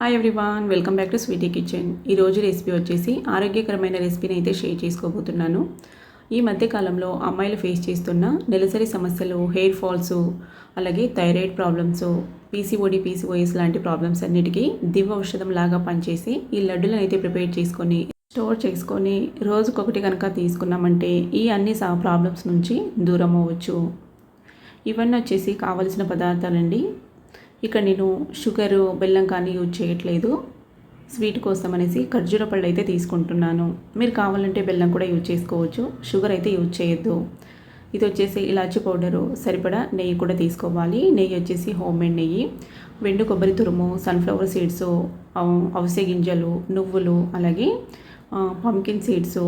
Hi everyone welcome back to sweety kitchen ఈరోజు recipe వచ్చేసి ఆరోగ్యకరమైన రెసిపీని అయితే షేర్ చేసుకోబోతున్నాను. ఈ మధ్యకాలంలో అమ్మాయిలు ఫేస్ చేస్తున్న నెలసరి సమస్యలు హెయిర్ ఫాల్స్ అలాగే థైరాయిడ్ ప్రాబ్లమ్స్ పీసీఓడి పీసీఓఎస్ లాంటి ప్రాబ్లమ్స్ అన్నిటికీ దివ్య ఔషధం లాగా పనిచేసి ఈ లడ్డులను అయితే ప్రిపేర్ చేసుకొని స్టోర్ చేసుకొని రోజుకొకటి కనుక తీసుకున్నామంటే ఈ అన్ని ప్రాబ్లమ్స్ నుంచి దూరం అవ్వచ్చు. ఇవన్నీ వచ్చేసి కావలసిన పదార్థాలండి. ఇక్కడ నేను షుగరు బెల్లం కానీ యూజ్ చేయట్లేదు. స్వీట్ కోసం అనేసి ఖర్జూర పళ్ళు అయితే తీసుకుంటున్నాను. మీరు కావాలంటే బెల్లం కూడా యూజ్ చేసుకోవచ్చు. షుగర్ అయితే యూజ్ చేయొద్దు. ఇది వచ్చేసి ఇలాచి పౌడరు. సరిపడా నెయ్యి కూడా తీసుకోవాలి. నెయ్యి వచ్చేసి హోమ్ మేడ్ నెయ్యి. వెండు కొబ్బరి తురుము సన్ఫ్లవర్ సీడ్స్ అవిసె గింజలు నువ్వులు అలాగే పంకిన్ సీడ్స్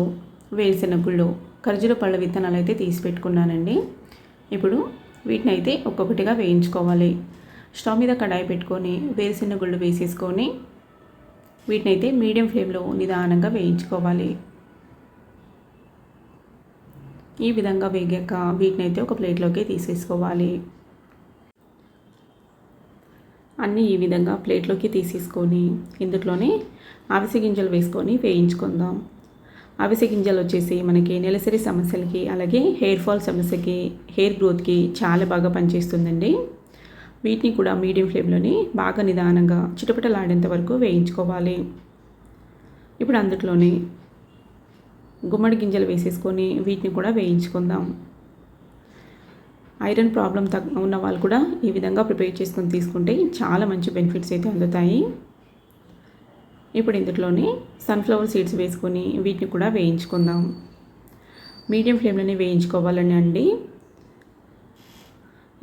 వేరుశెనగుళ్ళు ఖర్జూర పళ్ళ విత్తనాలు అయితే తీసి పెట్టుకున్నానండి. ఇప్పుడు వీటిని అయితే ఒక్కొక్కటిగా వేయించుకోవాలి. స్టవ్ మీద కడాయి పెట్టుకొని వేరుశెనగ గుళ్ళు వేసేసుకొని వీటిని అయితే మీడియం ఫ్లేమ్లో నిదానంగా వేయించుకోవాలి. ఈ విధంగా వేగాక వీటిని అయితే ఒక ప్లేట్లోకి తీసేసుకోవాలి. అన్నీ ఈ విధంగా ప్లేట్లోకి తీసేసుకొని ఇందులోనే అవిసె గింజలు వేసుకొని వేయించుకుందాం. అవిసె గింజలు వచ్చేసి మనకి నెలసరి సమస్యలకి అలాగే హెయిర్ ఫాల్ సమస్యకి హెయిర్ గ్రోత్కి చాలా బాగా పనిచేస్తుందండి. వీటిని కూడా మీడియం ఫ్లేమ్లోని బాగా నిదానంగా చిటపటలాడేంత వరకు వేయించుకోవాలి. ఇప్పుడు అందుట్లోనే గుమ్మడి గింజలు వేసేసుకొని వీటిని కూడా వేయించుకుందాం. ఐరన్ ప్రాబ్లం తగ్ ఉన్న వాళ్ళు కూడా ఈ విధంగా ప్రిపేర్ చేసుకొని తీసుకుంటే చాలా మంచి బెనిఫిట్స్ అయితే అందుతాయి. ఇప్పుడు ఇందులోనే సన్ఫ్లవర్ సీడ్స్ వేసుకొని వీటిని కూడా వేయించుకుందాం. మీడియం ఫ్లేమ్లోనే వేయించుకోవాలని అండి.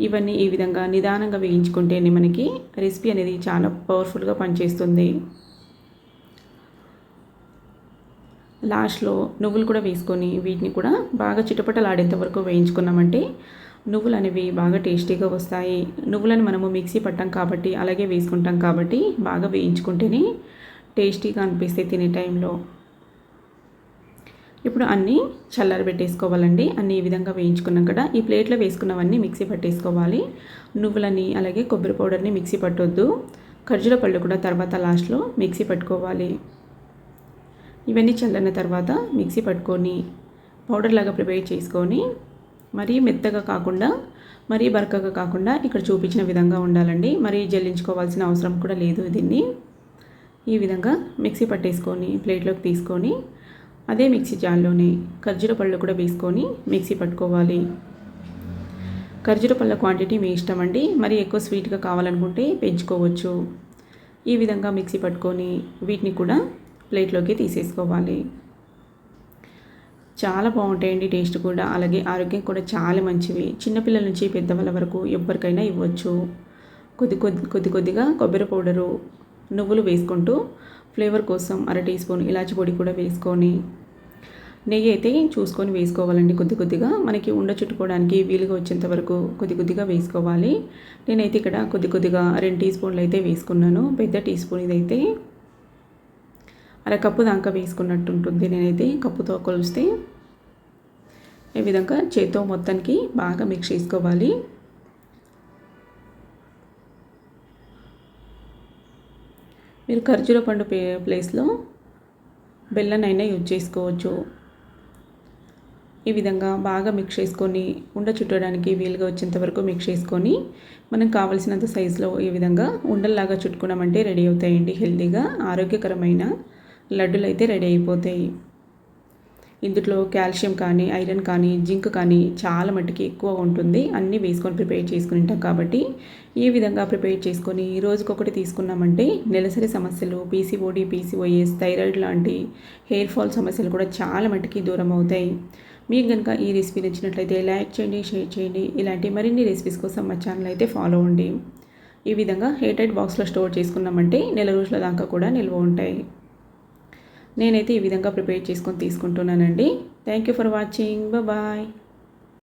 ఇవన్నీ ఈ విధంగా నిదానంగా వేయించుకుంటేనే మనకి రెసిపీ అనేది చాలా పవర్ఫుల్గా పనిచేస్తుంది. లాస్ట్లో నువ్వులు కూడా వేసుకొని వీటిని కూడా బాగా చిటపటలాడేంత వరకు వేయించుకున్నామంటే నువ్వులు అనేవి బాగా టేస్టీగా వస్తాయి. నువ్వులను మనము మిక్సీ పట్టాం కాబట్టి అలాగే వేసుకుంటాం కాబట్టి బాగా వేయించుకుంటేనే టేస్టీగా అనిపిస్తాయి తినే టైంలో. ఇప్పుడు అన్నీ చల్లారి పెట్టేసుకోవాలండి. అన్నీ ఈ విధంగా వేయించుకున్నాం కదా. ఈ ప్లేట్లో వేసుకున్నవన్నీ మిక్సీ పట్టేసుకోవాలి. నువ్వులని అలాగే కొబ్బరి పౌడర్ని మిక్సీ పట్టొద్దు. ఖర్జుల పళ్ళు కూడా తర్వాత లాస్ట్లో మిక్సీ పట్టుకోవాలి. ఇవన్నీ చల్లన్న తర్వాత మిక్సీ పట్టుకొని పౌడర్ లాగా ప్రిపేర్ చేసుకొని మరీ మెత్తగా కాకుండా మరీ బరకగా కాకుండా ఇక్కడ చూపించిన విధంగా ఉండాలండి. మరీ జల్లించుకోవాల్సిన అవసరం కూడా లేదు దీన్ని. ఈ విధంగా మిక్సీ పట్టేసుకొని ప్లేట్లోకి తీసుకొని అదే మిక్సీ జార్లోనే ఖర్జూర పళ్ళు కూడా వేసుకొని మిక్సీ పట్టుకోవాలి. ఖర్జూర పళ్ళ క్వాంటిటీ మీ ఇష్టం అండి. మరి ఎక్కువ స్వీట్గా కావాలనుకుంటే పెంచుకోవచ్చు. ఈ విధంగా మిక్సీ పట్టుకొని వీటిని కూడా ప్లేట్లోకి తీసేసుకోవాలి. చాలా బాగుంటాయండి టేస్ట్ కూడా. అలాగే ఆరోగ్యం కూడా చాలా మంచివి. చిన్నపిల్లల నుంచి పెద్దవాళ్ళ వరకు ఎవరికైనా ఇవ్వచ్చు. కొద్ది కొద్ది కొద్ది కొద్దిగా కొబ్బరి పౌడరు నువ్వులు వేసుకుంటూ ఫ్లేవర్ కోసం అర టీ స్పూన్ ఇలాచి పొడి కూడా వేసుకొని నెయ్యి అయితే చూసుకొని వేసుకోవాలండి కొద్ది కొద్దిగా. మనకి ఉండ చుట్టుకోవడానికి వీలుగా వచ్చేంత వరకు కొద్ది కొద్దిగా వేసుకోవాలి. నేనైతే ఇక్కడ కొద్ది కొద్దిగా రెండు టీ స్పూన్లు అయితే వేసుకున్నాను. పెద్ద టీ స్పూన్ ఇదైతే అరకప్పు దాకా వేసుకున్నట్టు ఉంటుంది నేనైతే కప్పుతో కొలిస్తే. ఈ విధంగా చేత్తో మొత్తానికి బాగా మిక్స్ చేసుకోవాలి. మీరు ఖర్జూర పండు ప్లేస్లో బెల్లనైనా యూజ్ చేసుకోవచ్చు. ఈ విధంగా బాగా మిక్స్ చేసుకొని ఉండ చుట్టడానికి వీలుగా వచ్చేంత వరకు మిక్స్ చేసుకొని మనం కావలసినంత సైజులో ఈ విధంగా ఉండల్లాగా చుట్టుకున్నామంటే రెడీ అవుతాయండి. హెల్తీగా ఆరోగ్యకరమైన లడ్డులు అయితే రెడీ అయిపోతాయి. ఇందులో కాల్షియం కానీ ఐరన్ కానీ జింక్ కానీ చాలా మట్టుకి ఎక్కువ ఉంటుంది. అన్నీ వేసుకొని ప్రిపేర్ చేసుకుని ఉంటాం కాబట్టి ఈ విధంగా ప్రిపేర్ చేసుకొని రోజుకొకటి తీసుకున్నామంటే నెలసరి సమస్యలు పీసీఓడి పీసీఓఎస్ థైరాయిడ్ లాంటి హెయిర్ ఫాల్ సమస్యలు కూడా చాలా మట్టుకి దూరం అవుతాయి. మీకు కనుక ఈ రెసిపీ నచ్చినట్లయితే లైక్ చేయండి షేర్ చేయండి. ఇలాంటి మరిన్ని రెసిపీస్ కోసం మా ఛానల్ అయితే ఫాలో అవ్వండి. ఈ విధంగా హెయిర్ టైట్ బాక్స్లో స్టోర్ చేసుకున్నామంటే నెల రోజుల దాకా కూడా నిల్వ ఉంటాయి. నేనైతే ఈ విధంగా ప్రిపేర్ చేసుకొని తీసుకుంటున్నానండి. Thank you for watching bye